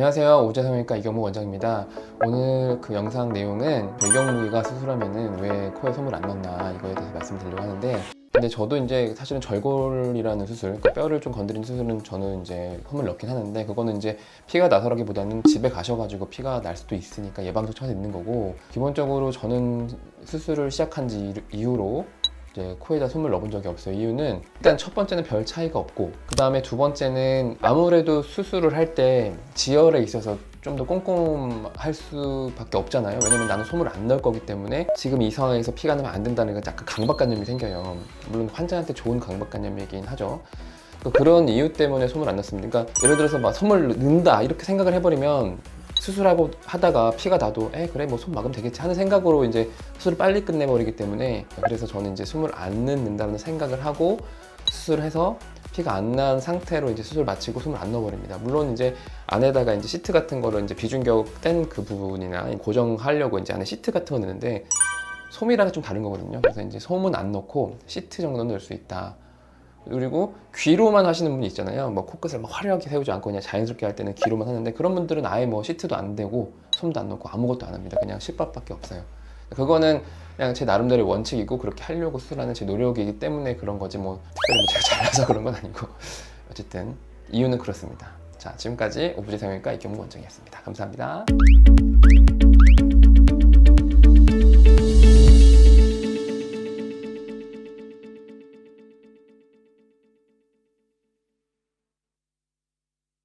안녕하세요. 오재성외과 이경무 원장입니다. 오늘 그 영상 내용은 이경무이가 수술하면은 왜 코에 솜을 안 넣나 이거에 대해서 말씀드리려고 하는데 근데 저도 이제 사실은 절골이라는 수술 그러니까 뼈를 좀 건드린 수술은 저는 이제 솜을 넣긴 하는데 그거는 이제 피가 나서라기보다는 집에 가셔가지고 피가 날 수도 있으니까 예방조처가 있는 거고 기본적으로 저는 수술을 시작한 지 이후로 이제 코에다 솜을 넣어본 적이 없어요. 이유는 일단 첫 번째는 별 차이가 없고 그 다음에 두 번째는 아무래도 수술을 할 때 지혈에 있어서 좀 더 꼼꼼할 수밖에 없잖아요. 왜냐면 나는 솜을 안 넣을 거기 때문에 지금 이 상황에서 피가 나면 안 된다는 건 약간 강박관념이 생겨요. 물론 환자한테 좋은 강박관념이긴 하죠. 그 그런 이유 때문에 솜을 안 넣습니다. 그러니까 예를 들어서 막 솜을 넣는다 이렇게 생각을 해버리면 수술하고 하다가 피가 나도 에 그래 뭐 손 막으면 되겠지 하는 생각으로 이제 수술을 빨리 끝내버리기 때문에 그래서 저는 이제 숨을 안 넣는다는 생각을 하고 수술을 해서 피가 안 난 상태로 이제 수술 마치고 숨을 안 넣어버립니다. 물론 이제 안에다가 이제 시트 같은 거를 이제 비중격 뗀 그 부분이나 고정하려고 이제 안에 시트 같은 거 넣는데 솜이랑 좀 다른 거거든요. 그래서 이제 솜은 안 넣고 시트 정도는 넣을 수 있다. 그리고 귀로만 하시는 분이 있잖아요. 뭐 코끝을 막 화려하게 세우지 않고 그냥 자연스럽게 할 때는 귀로만 하는데 그런 분들은 아예 뭐 시트도 안 되고 솜도 안 넣고 아무것도 안 합니다. 그냥 실밥밖에 없어요. 그거는 그냥 제 나름대로의 원칙이고 그렇게 하려고 수술하는 제 노력이기 때문에 그런 거지 뭐 특별히 뭐 제가 잘나서 그런 건 아니고 어쨌든 이유는 그렇습니다. 자 지금까지 오브제 성형외과 이경무 원장이었습니다. 감사합니다.